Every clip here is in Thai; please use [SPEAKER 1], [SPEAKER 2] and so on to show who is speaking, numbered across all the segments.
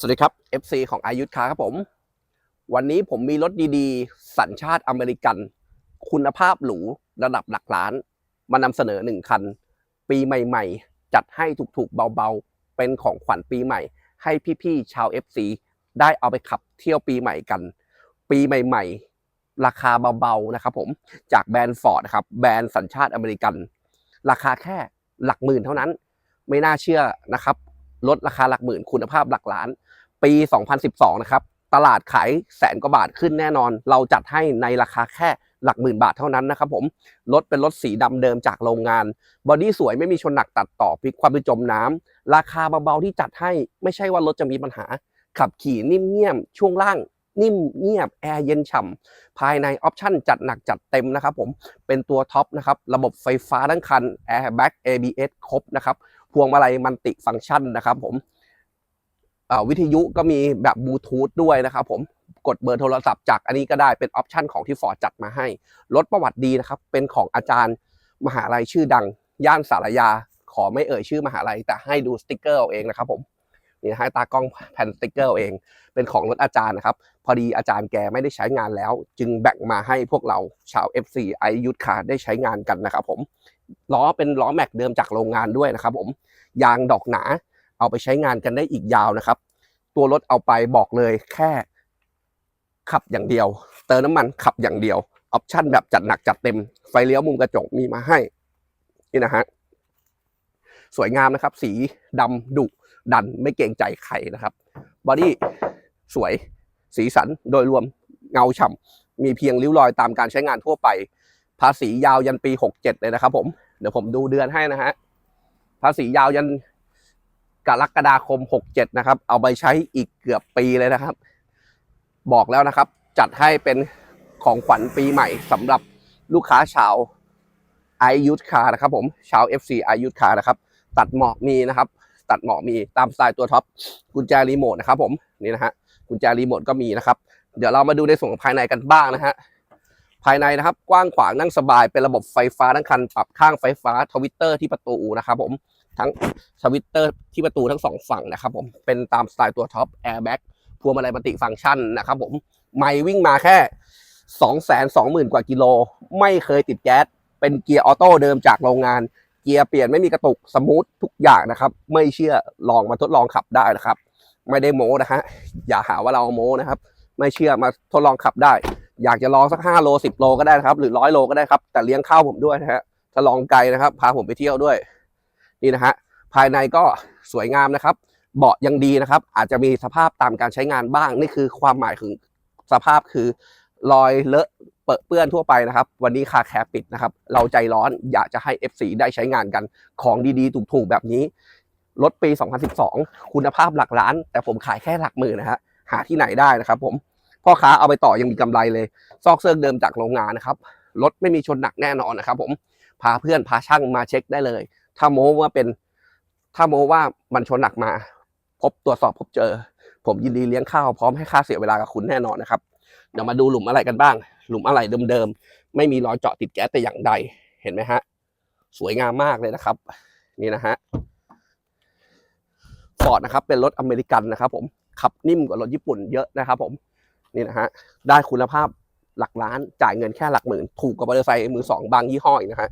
[SPEAKER 1] สวัสดีครับ FC ของอายุทธคาครับผม วันนี้ผมมีรถดีๆ สัญชาติอเมริกัน คุณภาพหรูระดับหลักล้าน มานำเสนอหนึ่งคัน ปีใหม่ๆ จัดให้ถูกๆ เบาๆ เป็นของขวัญปีใหม่ ให้พี่ๆ ชาว FC ได้เอาไปขับเที่ยวปีใหม่กัน ปีใหม่ๆ ราคาเบาๆ นะครับผมจากแบรนด์ฟอร์ดนะครับแบรนด์สัญชาติอเมริกัน ราคาแค่หลักหมื่นเท่านั้น ไม่น่าเชื่อนะครับลดราคาหลักหมื่นคุณภาพหลักล้าน ปี 2012 นะครับ ตลาดขายแสนกว่าบาทขึ้นแน่นอน เราจัดให้ในราคาแค่หลักหมื่นบาทเท่านั้นนะครับผมรถเป็นรถสีดำเดิมจากโรงงาน บอดี้สวยไม่มีชนหนักตัดต่อพลิกความไปจมน้ำราคาเบาๆที่จัดให้ไม่ใช่ว่ารถจะมีปัญหา ขับขี่นิ่มเงียบช่วงล่างนิ่มเงียบแอร์เย็นฉ่ำภายในออปชั่นจัดหนักจัดเต็มนะครับผมเป็นตัวท็อปนะครับระบบไฟฟ้าทั้งคัน Airbag ABS ครบนะครับพวงมาลัยมันติฟังก์ชันนะครับผม วิทยุก็มีแบบบลูทูธด้วยนะครับผมกดเบอร์โทรศัพท์จากอันนี้ก็ได้เป็นออปชันของที่ฟอร์ดจัดมาให้รถประวัติดีนะครับเป็นของอาจารย์มหาลัยชื่อดัง ย่านสารยา ขอไม่เอ่ยชื่อมหาลัย แต่ให้ดูสติกเกอร์เอาเองนะครับผมนี่ให้ตากล้องแผ่นสติกเกอร์เอาเองเป็นของรถอาจารย์นะครับ พอดีอาจารย์แกไม่ได้ใช้งานแล้ว จึงแบ่งมาให้พวกเราชาว FC ไอยุทธคาได้ใช้งานกันนะครับผมล้อเป็นล้อแม็กเดิมจากโรงงานด้วยนะครับผมยางดอกหนา เอาไปใช้งานกันได้อีกยาวนะครับ ตัวรถเอาไปบอกเลยแค่ ขับอย่างเดียว เติมน้ำมันขับอย่างเดียวออปชั่นแบบจัดหนักจัดเต็มไฟเลี้ยวมุมกระจกมีมาให้นี่นะฮะสวยงามนะครับ สีดำดุดันไม่เกรงใจใครนะครับบอดี้สวยสีสันโดยรวมเงาฉ่ำมีเพียงริ้วรอยตามการใช้งานทั่วไป ภาษียาวยันปี 67 เลยนะครับผม เดี๋ยวผมดูเดือนให้นะฮะภาษียาวยัน กรกฎาคม 67 นะครับ เอาไปใช้อีกเกือบปีเลยนะครับ บอกแล้วนะครับ จัดให้เป็นของขวัญปีใหม่สำหรับลูกค้าชาวไอยุทธคานะครับ ผมชาว FC ไอยุทธคานะครับ ตัดหมอกมีนะครับ ตัดหมอกมีตามสไตล์ตัวท็อปกุญแจรีโมทนะครับ ผมนี่นะฮะกุญแจรีโมทก็มีนะครับ เดี๋ยวเรามาดูในส่วนของภายในกันบ้างนะฮะภายในนะครับกว้างขวางนั่งสบายเป็นระบบไฟฟ้าทั้งคัน ปรับข้างไฟฟ้าทวิตเตอร์ที่ประตูนะครับผม ทั้งทวิตเตอร์ที่ประตูทั้งสองฝั่งนะครับผมเป็นตามสไตล์ตัวท็อปแอร์แบ็กพวงมาลัยมัติฟังก์ชันนะครับผมไม่วิ่งมาแค่สองแสนสองหมื่นกว่ากิโล ไม่เคยติดแก๊สเป็นเกียร์ออโต้เดิมจากโรงงาน เกียร์เปลี่ยนไม่มีกระตุกสมูททุกอย่างนะครับ ไม่เชื่อลองมาทดลองขับได้นะครับ ไม่ได้โม้นะฮะอย่าหาว่าเราโม้นะครับ ไม่เชื่อมาทดลองขับได้ อยากจะลองสักห้าโลสิบโลก็ได้นะครับ หรือร้อยโลก็ได้ครับ แต่เลี้ยงข้าวผมด้วยนะฮะถ้าลองไกลนะครับ พาผมไปเที่ยวด้วย นี่นะฮะภายในก็สวยงามนะครับ เบาะยังดีนะครับ อาจจะมีสภาพตามการใช้งานบ้าง นี่คือความหมายถึงสภาพคือรอยเลอะเปะเปื้อนทั่วไปนะครับ วันนี้คาแคร์ปิดนะครับ เราใจร้อนอยากจะให้ FC ได้ใช้งานกันของดีๆ ถูกๆ แบบนี้ รถปี 2012 คุณภาพหลักล้าน แต่ผมขายแค่หลักหมื่นนะฮะหาที่ไหนได้นะครับผมพ่อค้าเอาไปต่อยังมีกำไรเลย ซอกเซิร์กเดิมจากโรงงานนะครับรถไม่มีชนหนักแน่นอนนะครับผมพาเพื่อนพาช่างมาเช็คได้เลย ถ้าโม้ว่าเป็น ถ้าโม้ว่ามันชนหนักมา พบตรวจสอบพบเจอ ผมยินดีเลี้ยงข้าวพร้อมให้ค่าเสียเวลากับคุณแน่นอนนะครับเดี๋ยวมาดูหลุมอะไรกันบ้าง หลุมอะไรเดิมๆไม่มีรอยเจาะติดแก๊สแต่อย่างใดเห็นไหมฮะสวยงามมากเลยนะครับ นี่นะฮะฟอร์ดนะครับ เป็นรถอเมริกันนะครับ ผมขับนิ่มกว่ารถญี่ปุ่นเยอะนะครับ ผมนี่นะฮะได้คุณภาพหลักล้านจ่ายเงินแค่หลักหมื่น ถูกกว่ามอเตอร์ไซค์มือสองบางยี่ห้ออีกนะฮะ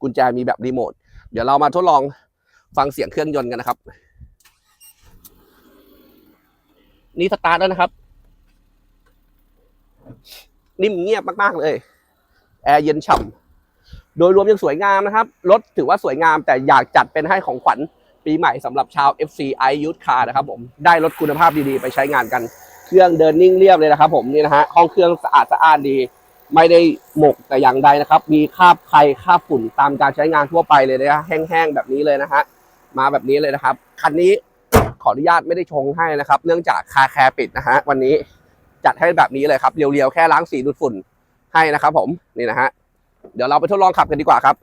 [SPEAKER 1] กุญแจมีแบบรีโมท ดี๋ยวเรามาทดลองฟังเสียงเครื่องยนต์กันนะครับ นี่สตาร์ทแล้วนะครับ นิ่มเงียบมากๆเลย แอร์เย็นฉ่ำโดยรวมยังสวยงามนะครับ รถถือว่าสวยงามแต่อยากจัดเป็นให้ของขวัญปีใหม่สำหรับชาว FC i y u t h Car นะครับผมได้รถคุณภาพดีๆ ไปใช้งานกัน เครื่องเดินนิ่งเรียบเลยนะครับผมนี่นะฮะห้องเครื่องสะอาดสะอ้านดี ไม่ได้หมกแต่อย่างใดนะครับ มีคราบไครคราบฝุ่นตามการใช้งานทั่วไปเลยนะฮะแห้งๆแบบนี้เลยนะฮะมาแบบนี้เลยนะครับคันนี้ขออนุญาตไม่ได้ชงให้นะครับ เนื่องจากคาแคร์ปิดนะฮะวันนี้จัดให้แบบนี้เลยครับเรียวๆแค่ล้างสีดูดฝุ่นให้นะครับ ผมนี่นะฮะเดี๋ยวเราไปทดลองขับกันดีกว่าครับ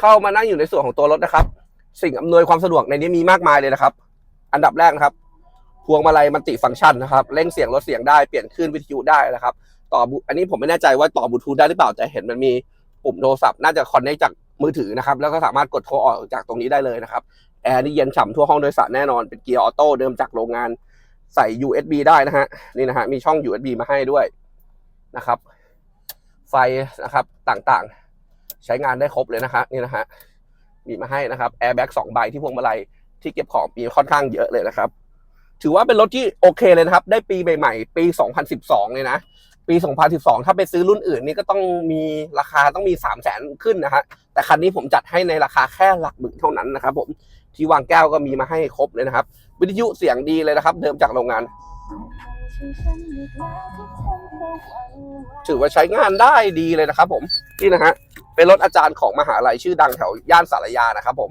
[SPEAKER 1] เข้ามานั่งอยู่ในส่วนของตัวรถนะครับ สิ่งอำนวยความสะดวกในนี้มีมากมายเลยนะครับ อันดับแรกนะครับ พวงมาลัยมันติฟังก์ชันนะครับเร่งเสียงลดเสียงได้เปลี่ยนคลื่นวิทยุได้นะครับ ต่อบูอันนี้ผมไม่แน่ใจว่าต่อบลูทูธได้หรือเปล่าแต่เห็นมันมีปุ่มโทรศัพท์น่าจะคอนเนคจากมือถือนะครับ แล้วก็สามารถกดโทรออกจากตรงนี้ได้เลยนะครับแอร์นี่เย็นฉ่ำทั่วห้องโดยสารแน่นอนเป็นเกียร์ออโต้เดิมจากโรงงานใส่ USB ได้นะฮะนี่นะฮะมีช่อง USB มาให้ด้วยนะครับ ไฟนะครับต่างๆ ใช้งานได้ครบเลยนะฮะนี่นะฮะมีมาให้นะครับแอร์แบ็กสองใบที่พวงมาลัย ที่เก็บของมีค่อนข้างเยอะเลยนะครับ ถือว่าเป็นรถที่โอเคเลยนะครับ ได้ปีใหม่ๆปี 2012 เลยนะ ปี 2012 ถ้าไปซื้อรุ่นอื่นนี่ก็ต้องมีราคาต้องมี 3 0 0แสนขึ้นนะฮะ แต่คันนี้ผมจัดให้ในราคาแค่หลักหมื่นเท่านั้นนะครับ ผมที่วางแก้วก็มีมาให้ครบเลยนะครับ วิทยุเสียงดีเลยนะครับ เดิมจากโรงงาน ถือว่าใช้งานได้ดีเลยนะครับ ผมนี่นะฮะเป็นรถอาจารย์ของมหาลัยชื่อดังแถวย่านสารยานะครับ ผม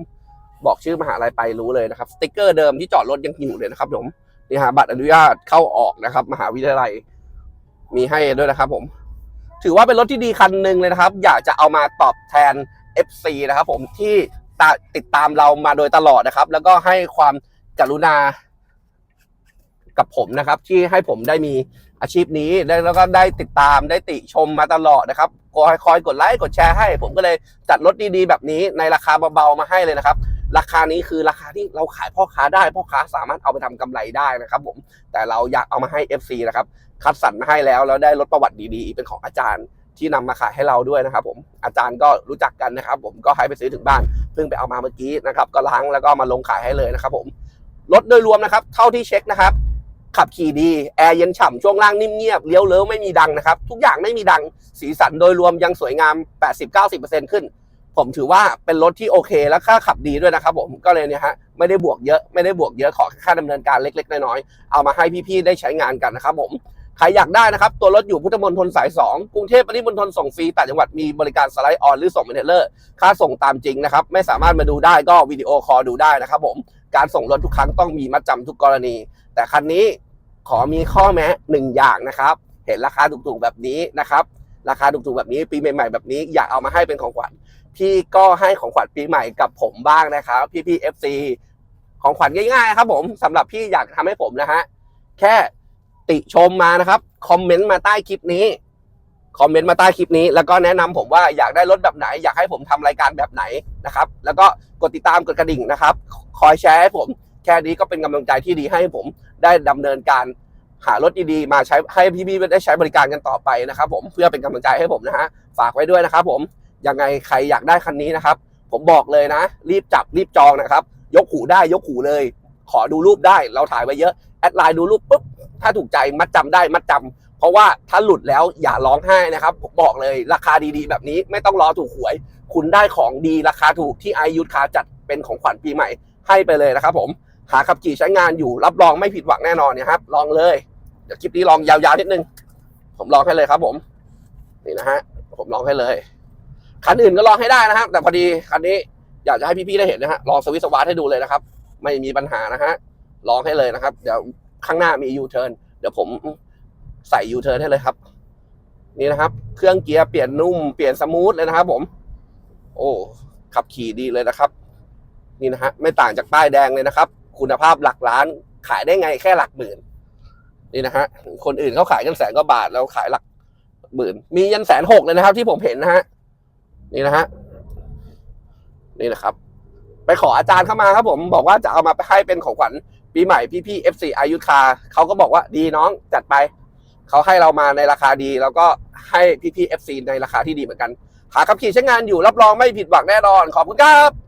[SPEAKER 1] บอกชื่อมหาลัยไปรู้เลยนะครับสติกเกอร์เดิมที่จอดรถยังอยู่เลยนะครับผมนี่ฮะบัตรอนุญาตเข้าออกนะครับ มหาวิทยาลัย มีให้ด้วยนะครับ ผม ถือว่าเป็นรถที่ดีคันหนึ่งเลยนะครับ อยากจะเอามาตอบแทน FC นะครับ ผมที่ต,ติดตามเรามาโดยตลอดนะครับ แล้วก็ให้ความกรุณากับผมนะครับ ที่ให้ผมได้มีอาชีพนี้แล้วก็ได้ติดตามได้ติชมมาตลอดนะครับคอยคอยกดไลค์กดแชร์ให้ ผมก็เลยจัดรถดีๆ แบบนี้ในราคาเบาๆมาให้เลยนะครับ ราคานี้คือราคาที่เราขายพ่อค้าได้พ่อค้าสามารถเอาไปทำกำไรได้นะครับผมแต่เราอยากเอามาให้ FC นะครับคัดสรรมาให้แล้วแล้วได้รถประวัติดีๆ เป็นของอาจารย์ที่นำมาขายให้เราด้วยนะครับผมอาจารย์ก็รู้จักกันนะครับ ผมก็ให้ไปซื้อถึงบ้านเพิ่งไปเอามาเมื่อกี้นะครับก็ล้างแล้วก็มาลงขายให้เลยนะครับผมรถโดยรวมนะครับ เท่าที่เช็คนะครับ ขับขี่ดีแอร์เย็นฉ่ำช่วงล่างนิ่มเงียบเลี้ยวเลี้ยวไม่มีดังนะครับ ทุกอย่างไม่มีดังสีสันโดยรวมยังสวยงาม 80-90%ขึ้น ผมถือว่าเป็นรถที่โอเค และค่าขับดีด้วยนะครับผมก็เลยเนี่ยฮะไม่ได้บวกเยอะไม่ได้บวกเยอะขอค่าดำเนินการเล็ก ๆ น้อยๆเอามาให้พี่ๆได้ใช้งานกันนะครับผมใครอยากได้นะครับ ตัวรถอยู่พุทธมณฑลสาย 2 กรุงเทพปริมณฑลส่งฟรีต่จังหวัดมีบริการสไลด์ออนหรือส่งเมนเทเลอร์ ค่าส่งตามจริงนะครับ ไม่สามารถมาดูได้ก็วิดีโอคอลดูได้นะครับผมการส่งรถทุกครั้งต้องมีมัดจำทุกกรณี แต่คันนี้ขอมีข้อแม้หนึ่งอย่างนะครับ เห็นราคาถูกๆแบบนี้นะครับ ราคาถูกๆแบบนี้ปีใหม่ๆแบบนี้อยากเอามาให้เป็นของขวัญพี่ก็ให้ของขวัญปีใหม่กับผมบ้างนะครับพี่พี่เอฟซีของขวัญง่ายๆครับผมสำหรับพี่อยากทำให้ผมนะฮะแค่ติชมมานะครับคอมเมนต์มาใต้คลิปนี้คอมเมนต์มาใต้คลิปนี้ แล้วก็แนะนำผมว่าอยากได้รถแบบไหน อยากให้ผมทำรายการแบบไหนนะครับ แล้วก็กดติดตามกดกระดิ่งนะครับ คอยแชร์ให้ผม แค่นี้ก็เป็นกำลังใจที่ดีให้ผมได้ดำเนินการ หารถดีๆมาใช้ให้พี่ๆได้ใช้บริการกันต่อไปนะครับผมเพื่อเป็นกำลังใจให้ผมนะฮะฝากไว้ด้วยนะครับผมยังไงใครอยากได้คันนี้นะครับ ผมบอกเลยนะ รีบจับรีบจองนะครับ ยกหูได้ยกหูเลย ขอดูรูปได้เราถ่ายไว้เยอะแอดไลน์ดูรูปปุ๊บถ้าถูกใจมัดจำได้มัดจำเพราะว่าถ้าหลุดแล้วอย่าร้องไห้นะครับ ผมบอกเลยราคาดีๆ แบบนี้ไม่ต้องรอถูกหวย คุณได้ของดีราคาถูกที่ไอยุทธคาจัดเป็นของขวัญปีใหม่ให้ไปเลยนะครับผม หาขับขี่ใช้งานอยู่ รับรองไม่ผิดหวังแน่นอนเนี่ยครับ ลองเลย เดี๋ยวคลิปนี้ลองยาวๆนิดนึง ผมลองให้เลยครับ ผม นี่นะฮะ ผมลองให้เลย คันอื่นก็ลองให้ได้นะครับ แต่พอดีคันนี้อยากจะให้พี่ๆได้เห็นนะฮะ ลองสวิตช์สวาร์ทให้ดูเลยนะครับ ไม่มีปัญหานะฮะ ลองให้เลยนะครับ เดี๋ยวข้างหน้ามียูเทิร์น เดี๋ยวผมใส่ยูเทิร์นให้เลยครับ นี่นะครับ เครื่องเกียร์เปลี่ยนนุ่ม เปลี่ยนสมูทเลยนะครับ ผม โอ้ ขับขี่ดีเลยนะครับ นี่นะฮะ ไม่ต่างจากป้ายแดงเลยนะครับ คุณภาพหลักล้าน ขายได้ไงแค่หลักหมื่น นี่นะฮะ คนอื่นเขาขายกันแสนกว่าบาทแล้วขายหลักหมื่น มียันแสนหกเลยนะครับ ที่ผมเห็นนะฮะ นี่นะฮะ นี่นะครับ ไปขออาจารย์เข้ามาครับ ผมบอกว่าจะเอามาให้เป็นของขวัญปีใหม่พี่พี่ FC อายุคาเขาก็บอกว่าดีน้องจัดไปเขาให้เรามาในราคาดี แล้วก็ให้พี่พี่ FC ในราคาที่ดีเหมือนกันหาขับขี่ใช้งานอยู่รับรองไม่ผิดหวังแน่นอน ขอบคุณครับ